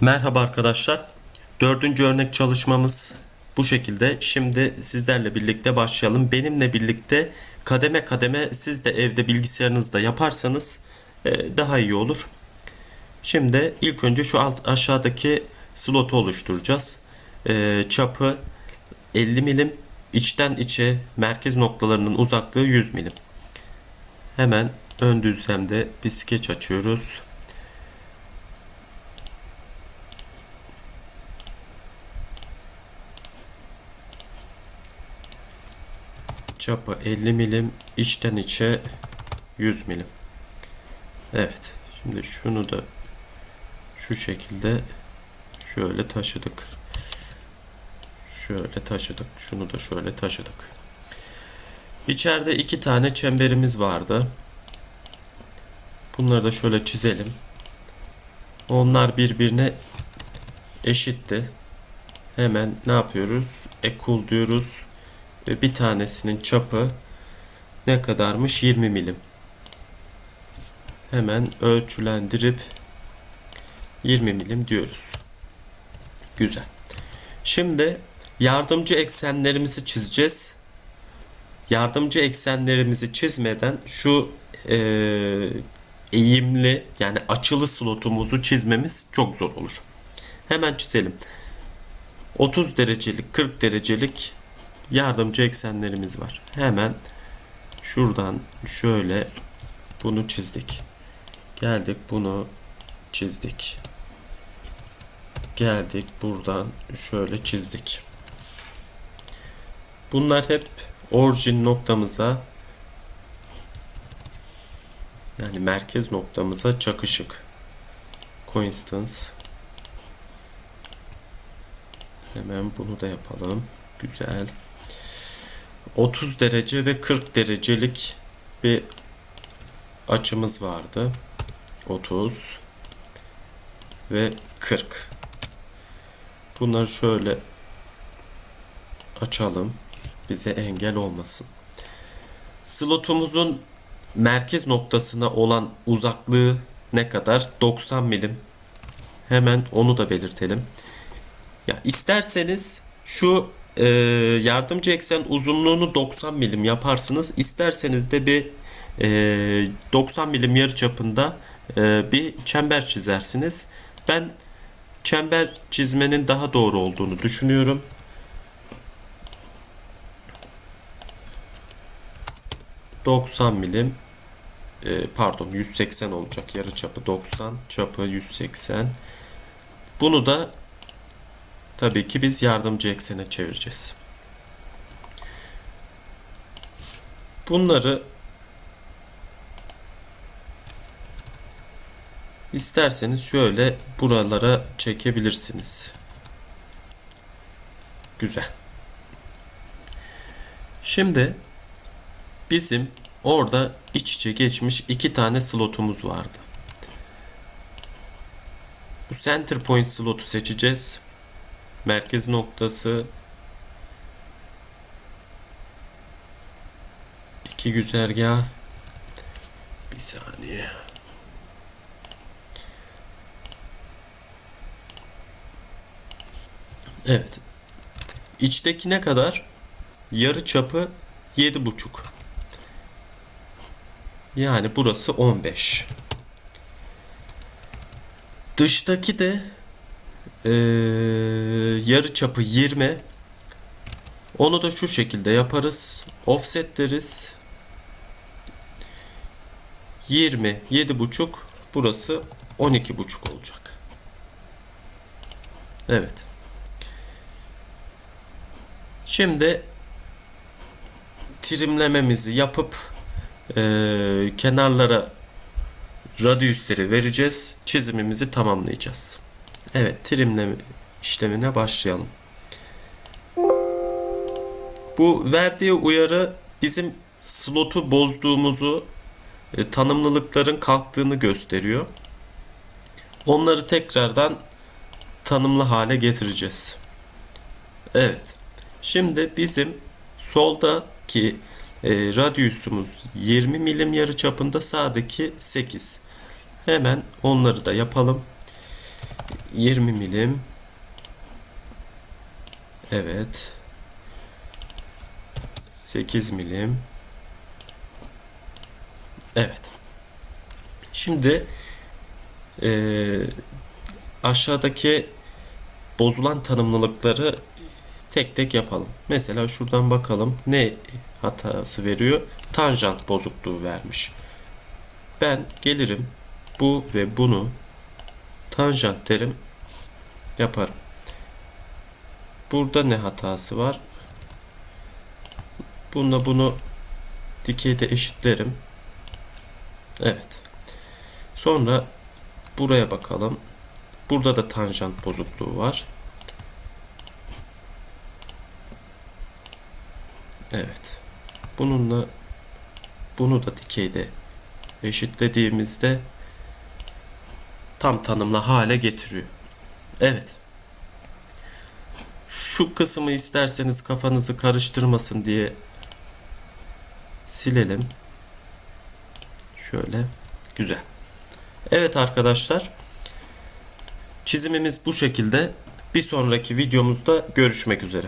Merhaba arkadaşlar. Dördüncü örnek çalışmamız bu şekilde. Şimdi sizlerle birlikte başlayalım. Benimle birlikte kademe kademe siz de evde bilgisayarınızda yaparsanız e, daha iyi olur. Şimdi ilk önce şu alt aşağıdaki slotu oluşturacağız. E, çapı 50 milim, içten içe merkez noktalarının uzaklığı 100 milim. Hemen ön düzlemde bir skeç açıyoruz. Çapı 50 milim, içten içe 100 milim. Evet. Şimdi şunu da şu şekilde şöyle taşıdık. Şöyle taşıdık. Şunu da şöyle taşıdık. İçeride iki tane çemberimiz vardı. Bunları da şöyle çizelim. Onlar birbirine eşitti. Hemen ne yapıyoruz? Equal diyoruz. Ve bir tanesinin çapı ne kadarmış? 20 milim. Hemen ölçülendirip 20 milim diyoruz. Güzel. Şimdi yardımcı eksenlerimizi çizeceğiz. Yardımcı eksenlerimizi çizmeden şu e, eğimli yani açılı slotumuzu çizmemiz çok zor olur. Hemen çizelim. 30 derecelik 40 derecelik yardımcı eksenlerimiz var. Hemen şuradan şöyle bunu çizdik. Geldik bunu çizdik. Geldik buradan şöyle çizdik. Bunlar hep orijin noktamıza yani merkez noktamıza çakışık. Coinstance. Hemen bunu da yapalım. Güzel. 30 derece ve 40 derecelik bir açımız vardı. 30 ve 40. Bunları şöyle açalım. Bize engel olmasın. Slotumuzun merkez noktasına olan uzaklığı ne kadar? 90 milim. Hemen onu da belirtelim. Ya isterseniz şu e, yardımcı eksen uzunluğunu 90 milim yaparsınız. İsterseniz de bir e, 90 milim yarı çapında e, bir çember çizersiniz. Ben çember çizmenin daha doğru olduğunu düşünüyorum. ...90 milim... e, ...pardon 180 olacak... ...yarı çapı 90... ...çapı 180... ...bunu da... ...tabii ki biz yardımcı eksene çevireceğiz. Bunları... İsterseniz şöyle buralara çekebilirsiniz. Güzel. Şimdi bizim orada iç içe geçmiş iki tane slotumuz vardı. Bu center point slotu seçeceğiz. Merkez noktası iki güzergah bir saniye. Evet. İçteki ne kadar? Yarı çapı 7,5. Yani burası 15. Dıştaki de eee yarı çapı 20. Onu da şu şekilde yaparız. Offset deriz. 20, 7,5. Burası 12,5 olacak. Evet. Şimdi trimlememizi yapıp e, kenarlara radyüsleri vereceğiz. Çizimimizi tamamlayacağız. Evet trimleme işlemine başlayalım. Bu verdiği uyarı bizim slotu bozduğumuzu e, tanımlılıkların kalktığını gösteriyor. Onları tekrardan tanımlı hale getireceğiz. Evet. Şimdi bizim soldaki e, radyusumuz 20 milim yarı çapında sağdaki 8. Hemen onları da yapalım. 20 milim. Evet. 8 milim. Evet. Şimdi eee, aşağıdaki bozulan tanımlılıkları tek tek yapalım. Mesela şuradan bakalım ne hatası veriyor? Tanjant bozukluğu vermiş. Ben gelirim bu ve bunu tanjant derim yaparım. Burada ne hatası var? Bununla bunu dikeyde eşitlerim. Evet. Sonra buraya bakalım. Burada da tanjant bozukluğu var. Evet. Bununla bunu da dikeyde eşitlediğimizde tam tanımlı hale getiriyor. Evet. Şu kısmı isterseniz kafanızı karıştırmasın diye silelim. Şöyle. Güzel. Evet arkadaşlar. Çizimimiz bu şekilde. Bir sonraki videomuzda görüşmek üzere.